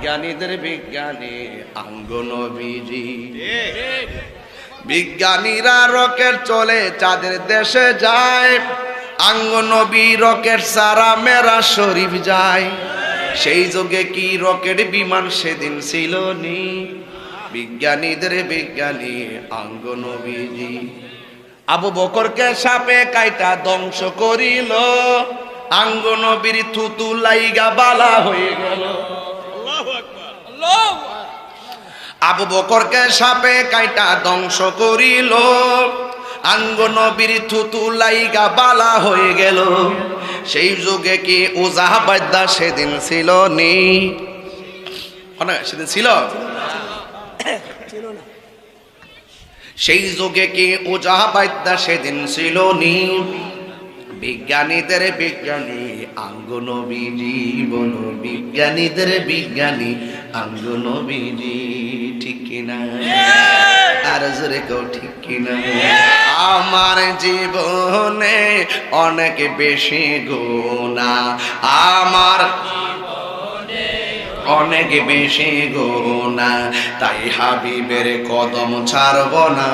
বিজ্ঞানীদের বিজ্ঞানী আঙ্গনবীজি। বিজ্ঞানীরা রকেট চলে চাঁদের দেশে যায়। আঙ্গনবী রকেট সারা মেরা শরীফ যায়। সেই যুগে কি রকেট বিমান সেদিন ছিল নি? বিজ্ঞানীদের বিজ্ঞানী আঙ্গনবীজি। আবু বকরকে সাপে কাইটা ধ্বংস করিল। আঙ্গনবীর থুতু লাইগা বালা হয়ে গেল। আবু বকরকে সাপে কাইটা ধ্বংস করিল। আঙ্গ নবীর থুতু লাইগা বালা হয়ে গেল। সেই যুগে কি ওজা সেদিন ছিল নি? সেদিন ছিল? সেই যুগে কি ওজা সেদিন ছিল নি? বিজ্ঞানীদের বিজ্ঞানী আঙ্গনবীজি জীবন বিজ্ঞানীদের বিজ্ঞানী আঙ্গনবীজি ঠিক কিনা? আর জোরে কেউ ঠিক কিনা? আমার জীবনে অনেক বেশি গোনা আমার অনেক বেশি গোনা তাই হাবিবের কদম ছাড়ব না।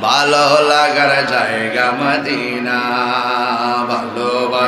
ভালো লাগার জায়গা মদিনা।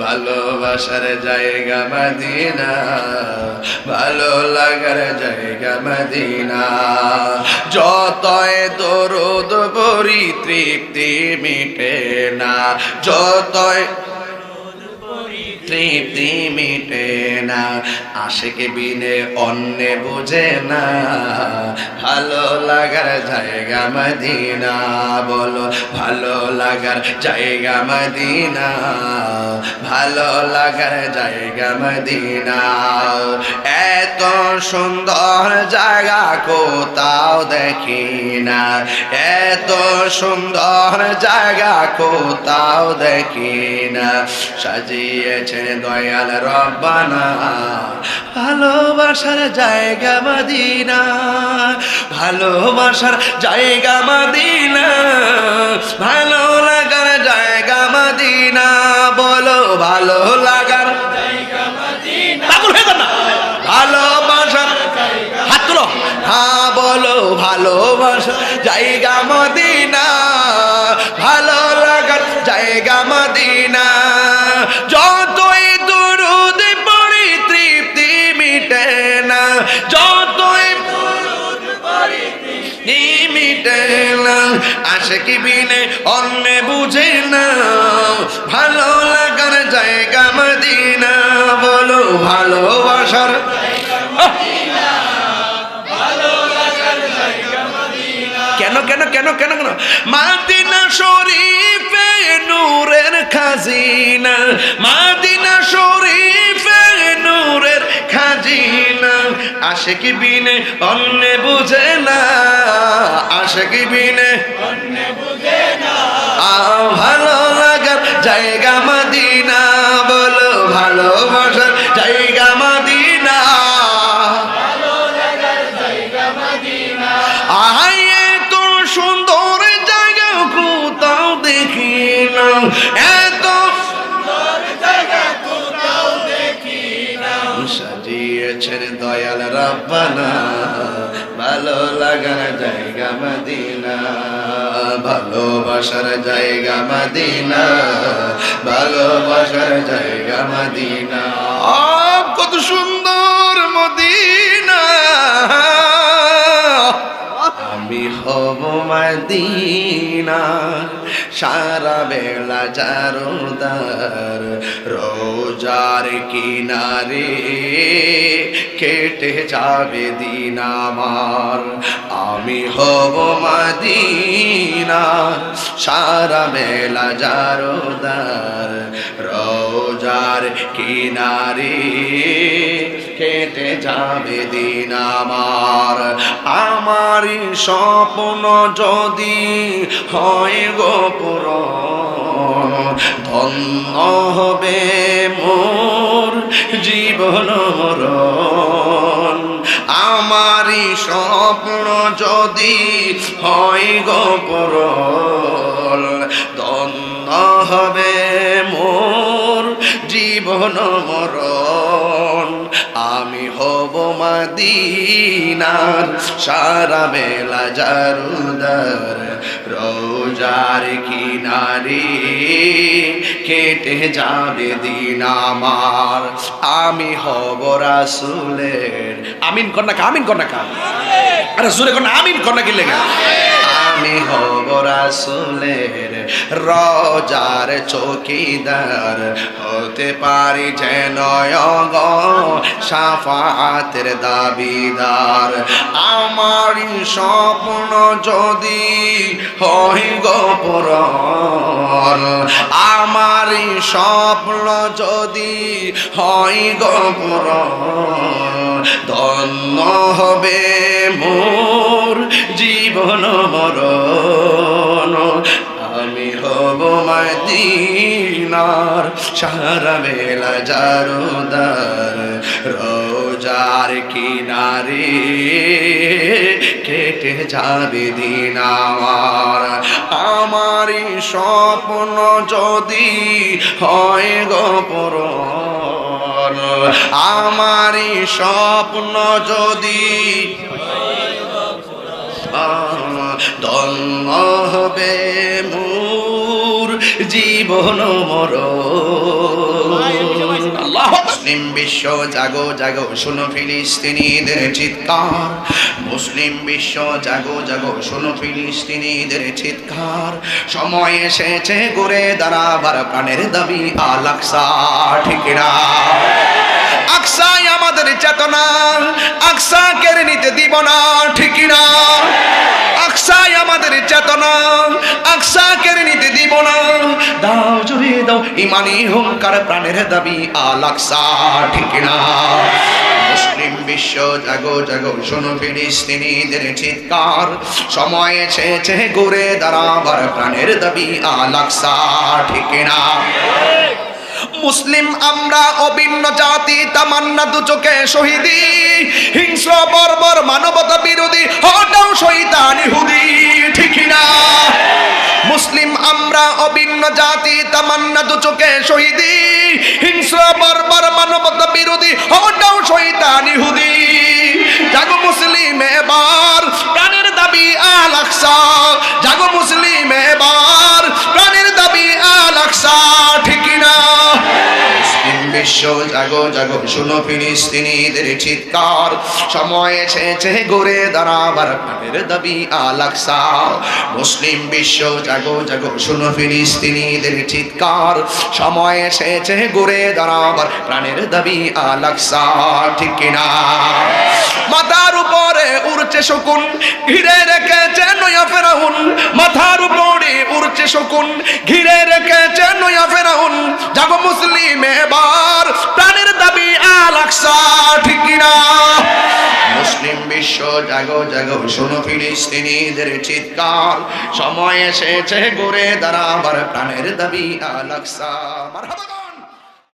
ভালোবাসার জায়গা মদিনা ভালো লাগার জায়গা মদিনা। যতয় দরদ পরি তৃপ্তি মিটে না যতই তৃপ্তি মিটে না, আশেকে বিনে অন্যে বোঝে না। ভালো লাগার জায়গা মদিনা, বলো ভালো লাগার জায়গা মদিনা। ভালো লাগার জায়গা মদিনা। এত সুন্দর জায়গা কোথাও দেখি না। এত সুন্দর জায়গা কোথাও দেখি না। সাজিয়েছেন দয়াল রব্বানা ভালোবাসার জায়গা মদিনা ভালোবাসার জায়গা মদিনা ভালো লাগার জায়গা মদিনা বলো ভালো লাগার ভালোবাসার হাত তুলো। হ্যাঁ বলো ভালোবাসা জায়গা মদিনা ভালো লাগার জায়গা মদিনা। আসে কি বিনে অন্য বুঝে না ভালো লাগার জায়গা মদিনা, বলো ভালোবাসার কেন কেন কেন কেন কেন? মাদিনা শরীফে নূরের খাজিনা, মাদিনা আসে কি বিনে, অন্য বুঝে না। আসে কি বিনে ভালো লাগার জায়গা মদিনা, বলো ভালোবাসার জায়গা মদিনা। আহাই এত সুন্দর জায়গা কোথাও দেখি না এত সাজিয়েছেন দয়াল রাব্বানা। ভালো লাগার জায়গা মদিনা। ভালোবাসার জায়গা মদিনা। ভালোবাসার জায়গা মদিনা। কত সুন্দর মদিনা। আমি হব মদিনা। সারা বেলা চারুদার চারোদার রোজার কিনারে কেটে যাবে দিন আমার। আমি হব মাদিনা সারা মেলা যারোদার রোজার কিনারে। কেটে যাবে দিন আমার। আমারই স্বপ্ন যদি হয় গোপুর ধন্য হবে মোর জীবন মরণ আমারই স্বপ্ন যদি হয় গোপুর ধন্য হবে মোর জীবন মরণ হব মদিনার। সারা বেলা জারুদার রোজার কিনারে কেটে যাবে দিন আমার। আমি হব রাসুলের আমিন কন্যা আমিন কন্যা আরে সুরে কন্যা আমিন কন্যা কি লেগে আমি হব রাসুলের রজার চৌকিদার হতে পারি যেন অগ সাফাতের দাবিদার। আমার স্বপ্ন যদি হয় গোপর আমার স্বপ্ন যদি হয় গোপর ধন্য হবে মোর জীবন মরণ। আমি হব মদিনার সারা বেলা জারুদার। রোজার কিনারে কেটে যাবে দিন আমার। আমারই স্বপ্ন যদি হয় গোপর আমারই স্বপ্ন যদি ধন্য হবে মোর জীবন মর মুসলিম বিশ্ব জাগো জাগো শুনো ফিলিস্তিনিদের চিৎকার। মুসলিম বিশ্ব জাগো জাগো শুনো ফিলিস্তিনিদের চিৎকার। সময় এসেছে ঘুরে দাঁড়াবার প্রাণের দাবি আলাকসা ঠিক না আকসাই আমাদের চেতনা আকসা কেড়ে নিতে কেড়ে নিতে দিব না। দাও দাও ইমানি প্রাণের দাবি আল আকসা, ঠিক না মুসলিম বিশ্ব, জাগো জাগো, শোনো ফিলিস্তিনিদের চিৎকার। সময় ঘুরে দাঁড়াবার প্রাণের দাবি আল আকসা, ঠিক না মুসলিম আমরা অভিন্ন জাতি, তামান্না দু চোখে শহীদি। হিংস্র বর্বর মানবতা বিরোধী, হটাও শৈতান ইহুদি। দু চোখে শহীদি, হিংস্র, বারবার, মানবতা বিরোধী হটাও শহীদা ইহুদি। জাগো মুসলিম এবার, প্রাণের দাবি আল আকসা, জাগো মুসলিম এবার। বিশ্ব জাগো জাগো, শুনো ফিলিস্তিনিদের চিৎকার। সময় এসেছে ঘুরে দাঁড়াবার প্রাণের দাবি আলাকসা মুসলিম বিশ্ব জাগো জাগো, শুনো ফিলিস্তিনিদের চিৎকার। সময় এসেছে ঘুরে দাঁড়াবার প্রাণের দাবি আলাকসা ঠিক কিনা? মাথার উপরে উড়ছে শকুন, ঘিরে রেখেছে নয়া ফেরাউন। মাথার উপরে উড়ছে শকুন, ঘিরে রেখেছে নয়া ফেরাউন। জাগো জাগো শোনো ফিলিস্তিনিদের চিৎকার। সময় এসেছে ঘুরে দাঁড়াবার প্রাণের দাবি আলাকসা